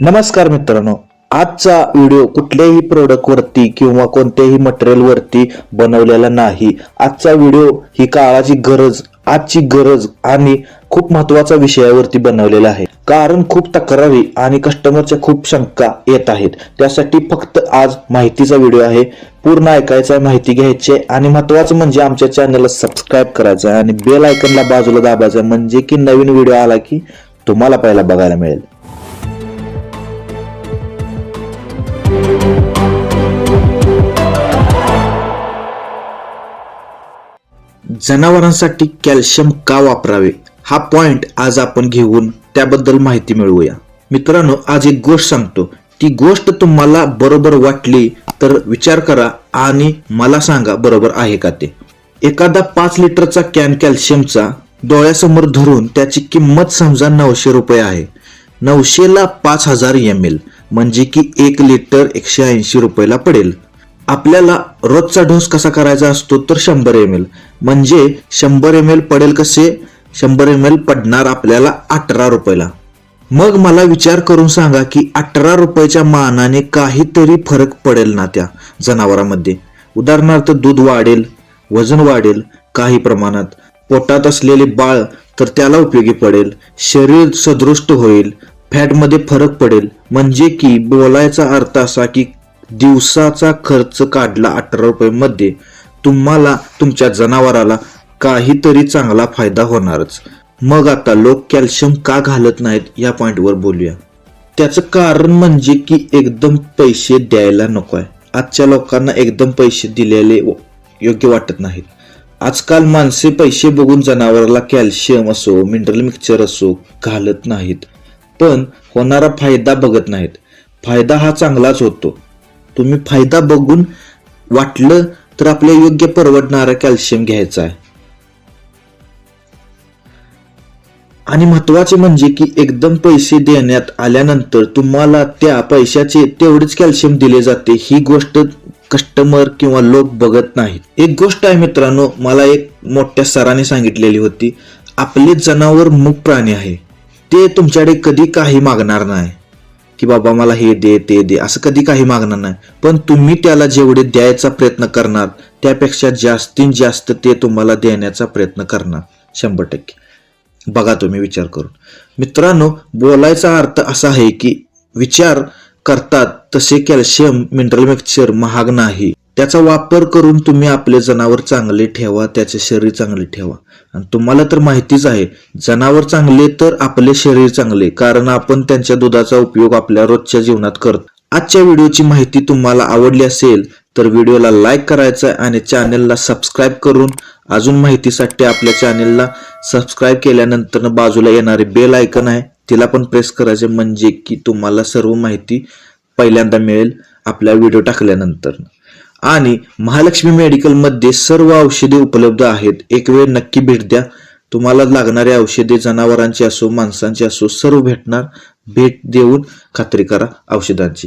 नमस्कार मित्रांनो आजचा व्हिडिओ कुठल्याही प्रोडक्ट वरती किंवा कोणत्याही मटेरियल वरती बनवलेला नाही. आजचा व्हिडिओ ही काळाची गरज आजची गरज आणि खूप महत्त्वाचा विषयावरती बनवलेला आहे. कारण खूप तक्रारी आणि कस्टमरच्या खूप शंका येत आहेत. त्यासाठी फक्त आज माहितीचा व्हिडिओ आहे. पूर्ण ऐकायचा आहे माहिती घ्यायची आहे आणि महत्वाचं म्हणजे आमच्या चॅनलला सबस्क्राईब करायचं आहे आणि बेल आयकनला बाजूला दाबायचं म्हणजे की नवीन व्हिडिओ आला की तुम्हाला पहिला बघायला मिळेल. जनावरांसाठी कॅल्शियम का वापरावे? हा पॉइंट आज आपण घेऊन त्याबद्दल माहिती मिळवूया. मित्रांनो आज एक गोष्ट सांगतो. ती गोष्ट तुम्हाला बरोबर वाटली तर विचार करा आणि मला सांगा बरोबर आहे का ते. एखादा पाच लिटरचा कॅन कॅल्शियमचा डोळ्यासमोर धरून त्याची किंमत समजा नऊशे रुपये आहे. नऊशेला पाच हजार एम एल म्हणजे की एक लिटर एकशे ऐंशी रुपयाला पडेल. आपल्याला रोजचा डोस कसा करायचा असतो तर शंभर एम एल म्हणजे शंभर एम एल पडेल कसे? शंभर एम एल पडणार आपल्याला अठरा रुपयाला. मग मला विचार करून सांगा की अठरा रुपयाच्या मानाने काहीतरी फरक पडेल ना त्या जनावरांमध्ये. उदाहरणार्थ दूध वाढेल वजन वाढेल काही प्रमाणात. पोटात असलेले बाळ तर त्याला उपयोगी पडेल. शरीर सदृष्ट होईल. फॅटमध्ये फरक पडेल. म्हणजे की बोलायचा अर्थ असा की दिवसाचा खर्च काढला अठरा रुपयेमध्ये तुम्हाला तुमच्या जनावराला काहीतरी चांगला फायदा होणारच. मग आता लोक कॅल्शियम का घालत नाहीत या पॉईंटवर बोलूया. त्याचं कारण म्हणजे की एकदम पैसे द्यायला नको आहे आजच्या लोकांना एकदम पैसे दिलेले योग्य वाटत नाहीत. आजकाल माणसे पैसे बघून जनावराला कॅल्शियम असो मिनरल मिक्सचर असो घालत नाहीत. पण होणारा फायदा बघत नाहीत. फायदा हा चांगलाच होतो. तुम्ही फायदा बघून वाटलं तर आपल्या योग्य परवडणारा कॅल्शियम घ्यायचा आहे. आणि महत्त्वाचे म्हणजे की एकदम पैसे देण्यात आल्यानंतर तुम्हाला त्या पैशाचे तेवढेच कॅल्शियम दिले जाते. ही गोष्ट कस्टमर किंवा लोक बघत नाहीत. एक गोष्ट आहे मित्रांनो मला एक मोठ्या सराने सांगितलेली होती आपले जनावर मूक प्राणी आहे. ते तुमच्याकडे कधी काही मागणार नाही. की बाबा मला हे दे ते दे असं कधी काही मागणार नाही. पण तुम्ही त्याला जेवढे द्यायचा प्रयत्न करणार त्यापेक्षा जास्तीत जास्त ते तुम्हाला देण्याचा प्रयत्न करणार. शंभर टक्के. बघा तुम्ही विचार करून. मित्रांनो बोलायचा अर्थ असा आहे की विचार करतात तसे कॅल्शियम मिनरल मिक्सचर महाग नाही. त्याचा वापर करून तुम्ही आपले जनावर चांगले ठेवा त्याचे शरीर चांगले ठेवा. आणि तुम्हाला तर माहितीच आहे जनावर चांगले तर आपले शरीर चांगले कारण आपण त्यांच्या दुधाचा उपयोग आपल्या रोजच्या जीवनात करतो. आजच्या व्हिडिओची माहिती तुम्हाला आवडली असेल तर व्हिडिओला लाईक करायचा आहे आणि चॅनलला सबस्क्राईब करून अजून माहितीसाठी आपल्या चॅनलला सबस्क्राईब केल्यानंतर बाजूला येणारे बेल आयकन आहे तिला पण प्रेस करायचे म्हणजे की तुम्हाला सर्व माहिती पहिल्यांदा मिळेल आपल्या व्हिडिओ टाकल्यानंतर. आणि महालक्ष्मी मेडिकलमध्ये सर्व औषधे उपलब्ध आहेत. एक वेळ नक्की भेट द्या. तुम्हाला लागणारे औषधे जनावरांची असो माणसांची असो सर्व भेटणार. भेट देऊन खात्री करा औषधांची.